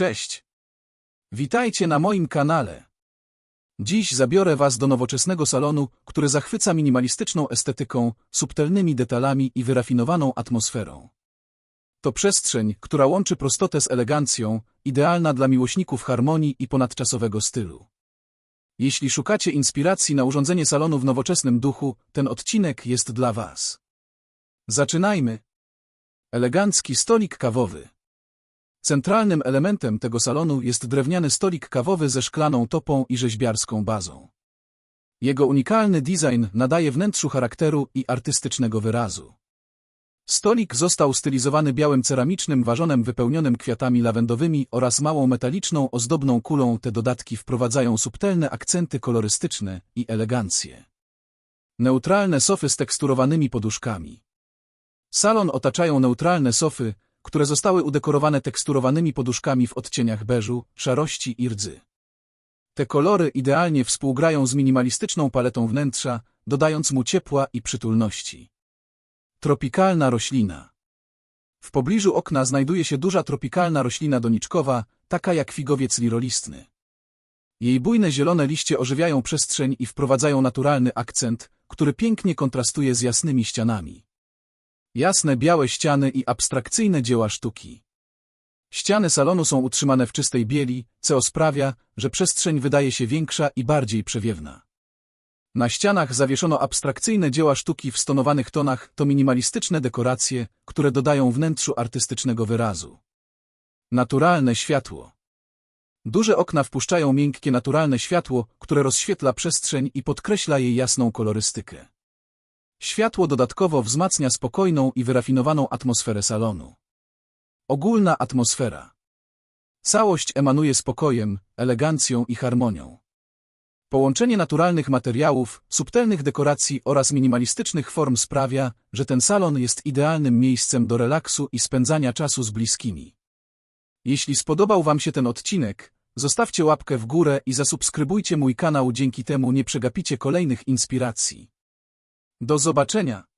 Cześć! Witajcie na moim kanale. Dziś zabiorę Was do nowoczesnego salonu, który zachwyca minimalistyczną estetyką, subtelnymi detalami i wyrafinowaną atmosferą. To przestrzeń, która łączy prostotę z elegancją, idealna dla miłośników harmonii i ponadczasowego stylu. Jeśli szukacie inspiracji na urządzenie salonu w nowoczesnym duchu, ten odcinek jest dla Was. Zaczynajmy. Elegancki stolik kawowy. Centralnym elementem tego salonu jest drewniany stolik kawowy ze szklaną topą i rzeźbiarską bazą. Jego unikalny design nadaje wnętrzu charakteru i artystycznego wyrazu. Stolik został stylizowany białym ceramicznym ważonem wypełnionym kwiatami lawendowymi oraz małą metaliczną ozdobną kulą. Te dodatki wprowadzają subtelne akcenty kolorystyczne i elegancję. Neutralne sofy z teksturowanymi poduszkami. Salon otaczają neutralne sofy, które zostały udekorowane teksturowanymi poduszkami w odcieniach beżu, szarości i rdzy. Te kolory idealnie współgrają z minimalistyczną paletą wnętrza, dodając mu ciepła i przytulności. Tropikalna roślina. W pobliżu okna znajduje się duża tropikalna roślina doniczkowa, taka jak figowiec lirolistny. Jej bujne zielone liście ożywiają przestrzeń i wprowadzają naturalny akcent, który pięknie kontrastuje z jasnymi ścianami. Jasne białe ściany i abstrakcyjne dzieła sztuki. Ściany salonu są utrzymane w czystej bieli, co sprawia, że przestrzeń wydaje się większa i bardziej przewiewna. Na ścianach zawieszono abstrakcyjne dzieła sztuki w stonowanych tonach, to minimalistyczne dekoracje, które dodają wnętrzu artystycznego wyrazu. Naturalne światło. Duże okna wpuszczają miękkie naturalne światło, które rozświetla przestrzeń i podkreśla jej jasną kolorystykę. Światło dodatkowo wzmacnia spokojną i wyrafinowaną atmosferę salonu. Ogólna atmosfera. Całość emanuje spokojem, elegancją i harmonią. Połączenie naturalnych materiałów, subtelnych dekoracji oraz minimalistycznych form sprawia, że ten salon jest idealnym miejscem do relaksu i spędzania czasu z bliskimi. Jeśli spodobał Wam się ten odcinek, zostawcie łapkę w górę i zasubskrybujcie mój kanał, dzięki temu nie przegapicie kolejnych inspiracji. Do zobaczenia!